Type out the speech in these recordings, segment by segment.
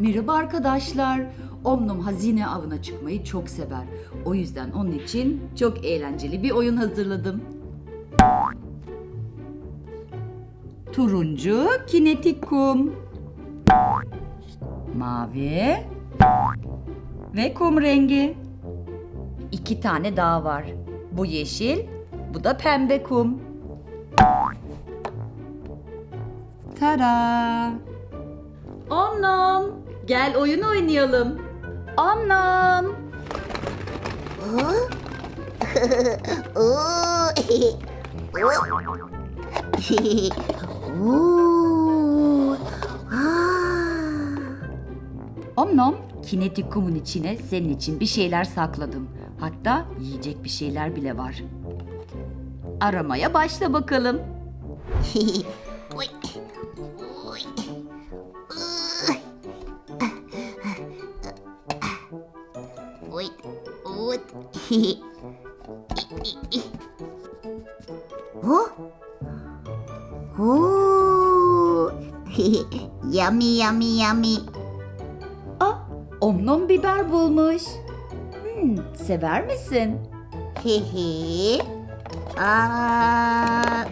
Merhaba arkadaşlar. Omnum hazine avına çıkmayı çok sever. O yüzden onun için çok eğlenceli bir oyun hazırladım. Turuncu kinetik kum. Mavi ve kum rengi. İki tane daha var. Bu yeşil, bu da pembe kum. Tada! Omnom, gel oyun oynayalım. Omnom. Omnom, kinetik kumun içine senin için bir şeyler sakladım. Hatta yiyecek bir şeyler bile var. Aramaya başla bakalım. Oh. Oh. yummy yummy yummy. Ah, Omnom biber bulmuş. Hmm, sever misin? Hehe. Aa.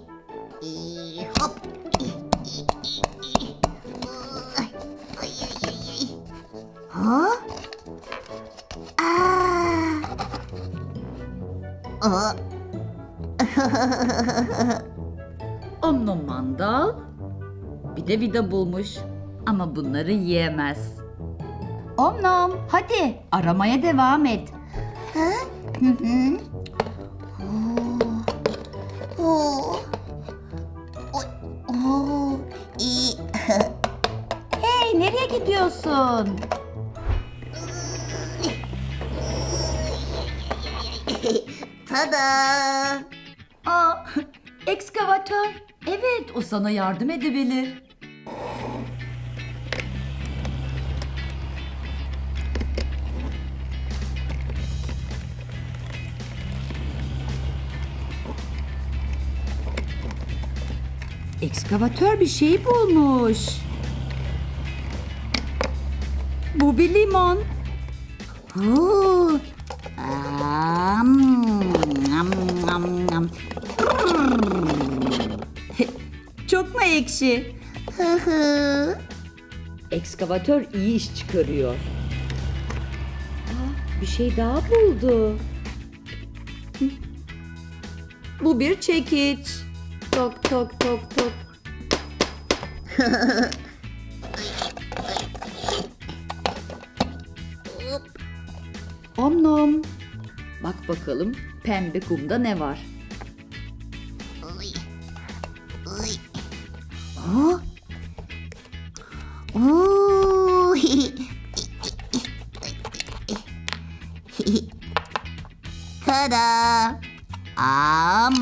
Aa. Omnom mandal, bir de vida bulmuş. Ama bunları yiyemez. Omnom, hadi aramaya devam et. Hı hı. Oo. Oo. Oo. İyi. Hey, nereye gidiyorsun? Tada! Aa, ekskavatör. Evet, o sana yardım edebilir. Ekskavatör bir şey bulmuş. Bu bir limon. Oo. Mu ekşi? Hı hı. Ekskavatör iyi iş çıkarıyor. Aa, bir şey daha buldu. Bu bir çekiç. Tok tok tok tok. Om nom. Bak bakalım pembe kumda ne var? Oo. Oo. Tada! Am,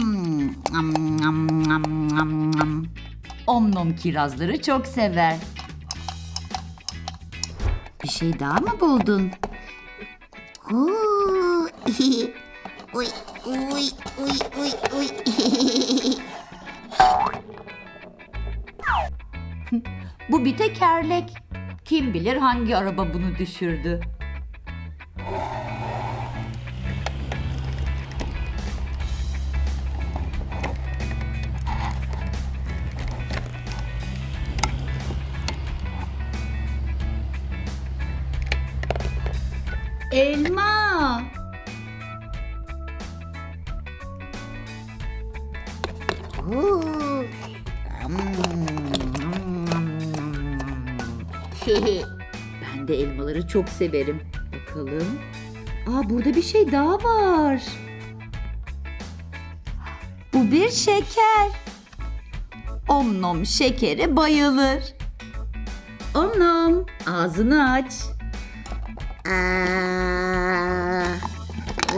am, am, am, am, am. Om nom kirazları çok sever. Bir şey daha mı buldun? Oo. Oy, oy, oy, oy, oy. Bu bir tekerlek. Kim bilir hangi araba bunu düşürdü? Elma. Oo. Ben de elmaları çok severim. Bakalım. Aa burada bir şey daha var. Bu bir şeker. Omnom şekere bayılır. Omnom ağzını aç. Aa.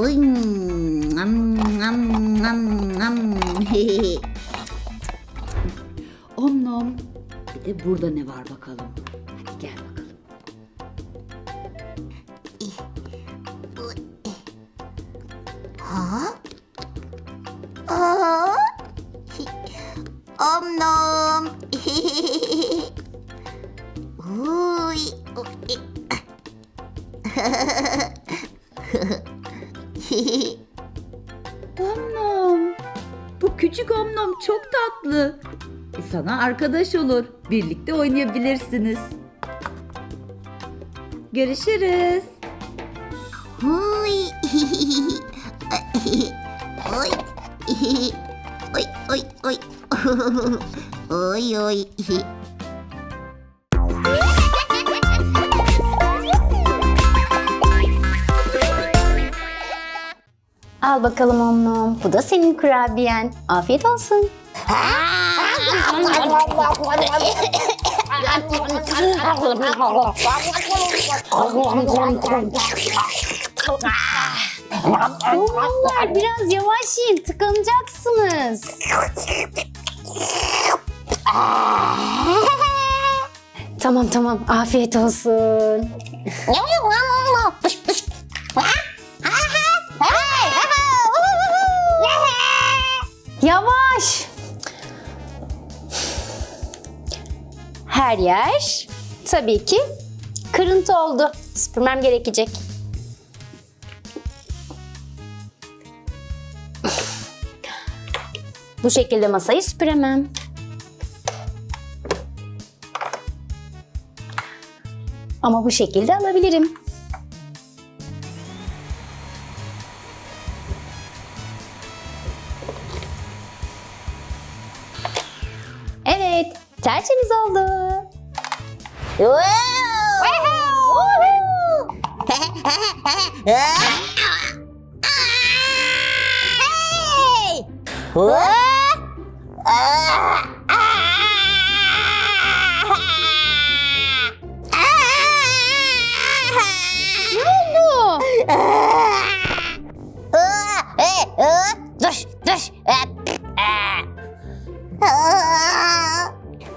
Omnom. Bir de burada ne var bakalım. Aa. Aa. Om nom. Uy. Omnom. Bu küçük omnom çok tatlı. Sana arkadaş olur. Birlikte oynayabilirsiniz. Görüşürüz. Huy. Oy. Oy oy oy. Oy oy. Al bakalım omnum. Bu da senin kurabiyen. Afiyet olsun. Omnumlar biraz yavaş yiyin. Tıkanacaksınız. tamam tamam. Afiyet olsun. Yavaş. Her yer tabii ki kırıntı oldu. Süpürmem gerekecek. Bu şekilde masayı süpüremem. Ama bu şekilde alabilirim. Evet, tertemiz oldu. Ne oldu? Dur dur.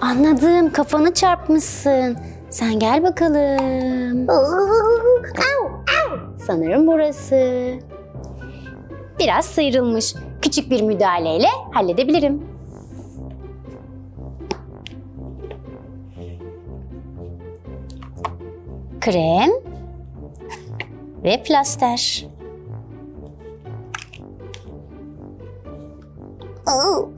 Anladım, kafanı çarpmışsın. Sen gel bakalım. Sanırım burası. Biraz sıyrılmış. Küçük bir müdahaleyle halledebilirim. Krem ve plaster. Oh.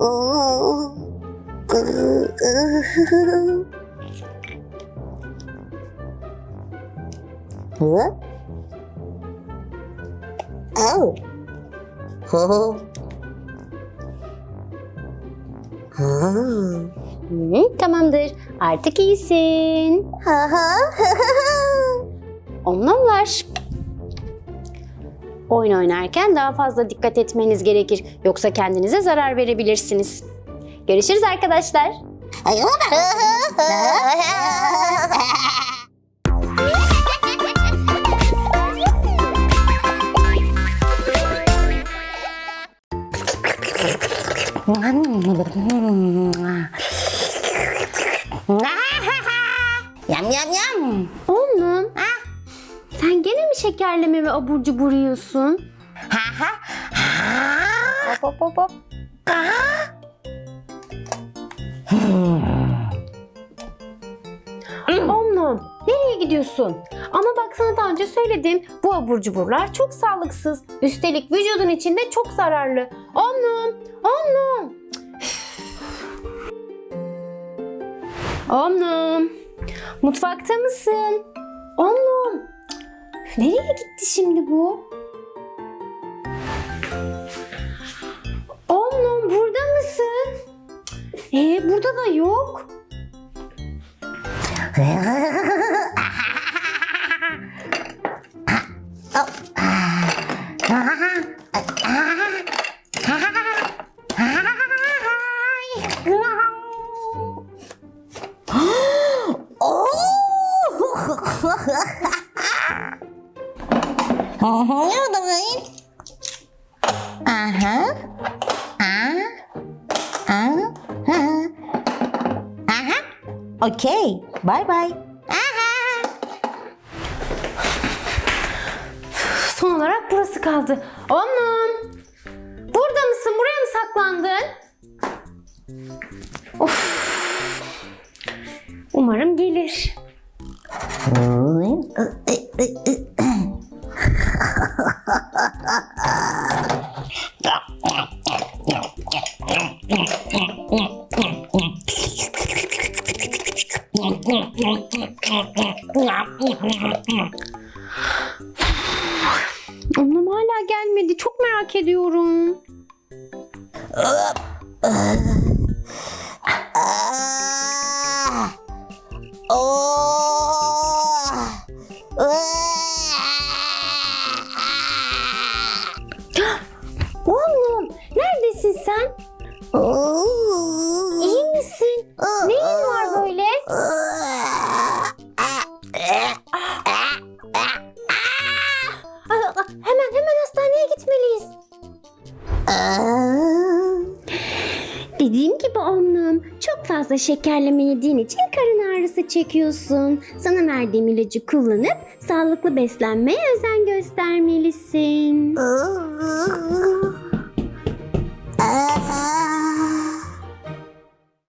Oh. Hı, tamamdır. Artık iyisin. Onlamlar. Oyun oynarken daha fazla dikkat etmeniz gerekir. Yoksa kendinize zarar verebilirsiniz. Görüşürüz arkadaşlar. Yam yam yam. Oğlum. Şekerleme ve abur cubur yiyorsun? Hop hop hop hop. Oğlum nereye gidiyorsun? Ama bak sana daha önce söyledim. Bu abur cuburlar çok sağlıksız. Üstelik vücudun içinde çok zararlı. Omnum, omnum. Omnum. Mutfakta mısın? Omnum. Nereye gitti şimdi bu? Omnum burada mısın? Ee burada da yok. You're doing. Uh-huh. Ah. Ah. Ah. Aha. Okay. Bye bye. Aha. Son olarak burası kaldı. Omnum. Burada mısın? Buraya mı saklandın? Of. Umarım gelir. Annem hala gelmedi. Çok merak ediyorum. Oh! Dediğim gibi annem çok fazla şekerleme yediğin için karın ağrısı çekiyorsun. Sana verdiğim ilacı kullanıp sağlıklı beslenmeye özen göstermelisin.